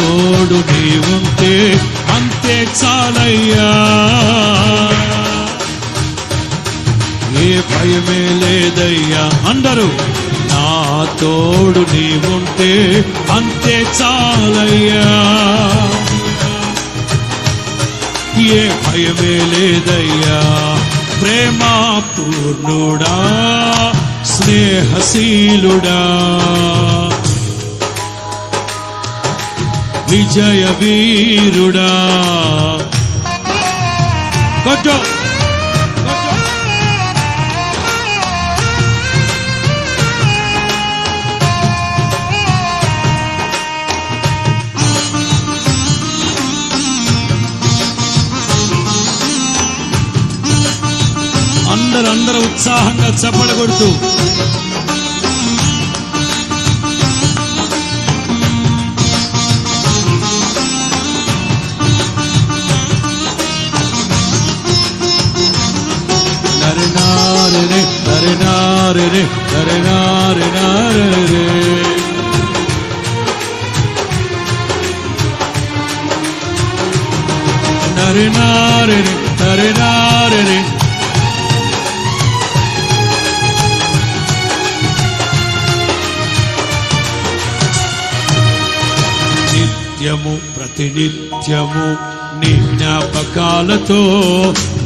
తోడు నీ ఉంటే అంతే చాలయ్యా. ఏ భయమే లేదయ్యా. అందరూ నా తోడు నీ ఉంటే అంతే చాలయ్యా. ఏ భయమే లేదయ్యా. ప్రేమ పూర్ణుడా స్నేహశీలుడా. విజయ వీరుడా. కొంచెం. అందరు అందరూ ఉత్సాహంగా చప్పడగొడుతూ నారి నరి నారి నరి నారి నారి నరి నరి నిత్యము ప్రతినిత్యము నీ జ్ఞాపకాలతో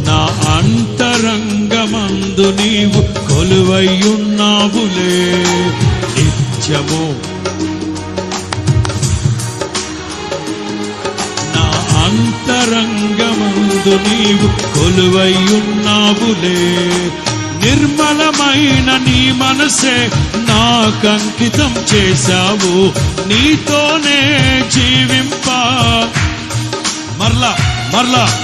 నా అంతరంగమందు నీవు కొలువయ్యున్నావులే. నిత్యము. నా అంతరంగమందు నీవు కొలువయ్యున్నావులే. నిర్మలమైన నీ మనసే నాకంకితం చేశావు. నీతోనే జీవింప. మరలా మరలా.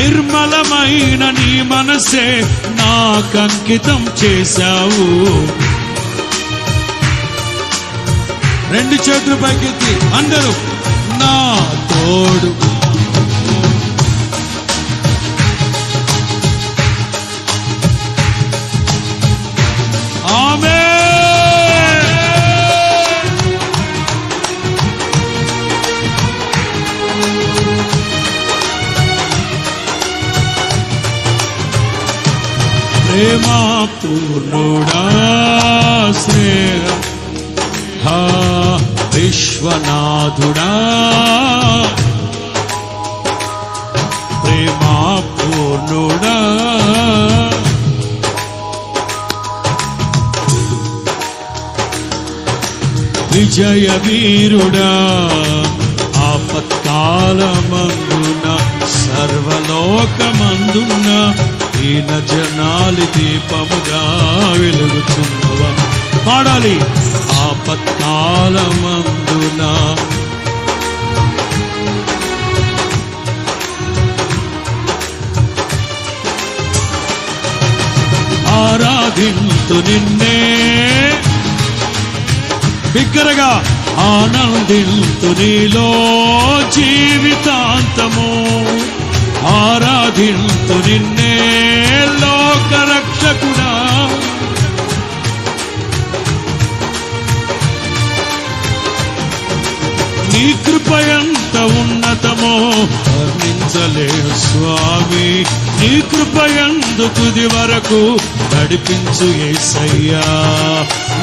నిర్మలమైన నీ మనసే నాకంకితం చేశావు. రెండు చేతులు పైకెత్తి అందరూ నా తోడు ప్రేమా పూర్ణుడా స్నేహ విశ్వనాథుడా. ప్రేమా పూర్ణుడా విజయ వీరుడా ఆపత్కాలమందున సర్వలోకమందున ఈన జనాలి దీపముగా వెలుగుచున్నవా పాడాలి. ఆపత్కాలమందున. ఆరాధింతు నిన్నే. బిగ్గరగా ఆనందింతు నీలో జీవితాంతము. ఆరాధింతు నిన్నే లోక రక్షకుడా నీ కృప ఎంత ఉన్నతమో వర్ణించలేను స్వామి. నీ కృప ఎందు తుది వరకు నడిపించు ఏసయ్యా.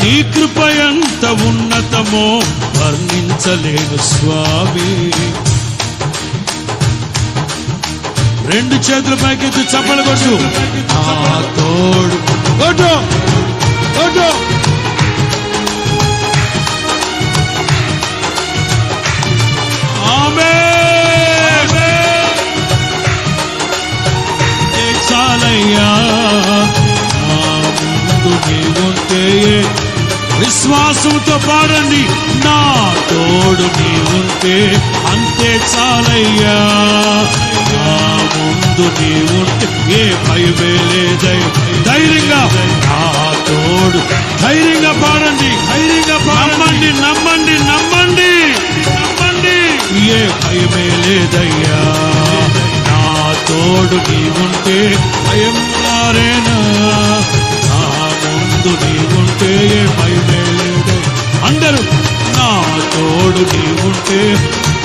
నీ కృప ఎంత ఉన్నతమో వర్ణించలేను స్వామి. రెండు చేతుల పైకెత్తి చప్పలు కొట్టు. నాతో విశ్వాసంతో పాడండి నా తోడు నీవుంటే అంతే చాలయ్యా. నా ముందు నీవుంటే ఏ భయమే లేదై ధైర్యంగా నా తోడు. ధైర్యంగా పాడండి. ధైర్యంగా నమ్మండి నమ్మండి నమ్మండి. నమ్మండి. ఏ భయమే లేదయ్యా నా తోడు నీవుంటే భయం నారేనా నా ముందు నీవుంటే ఏ too.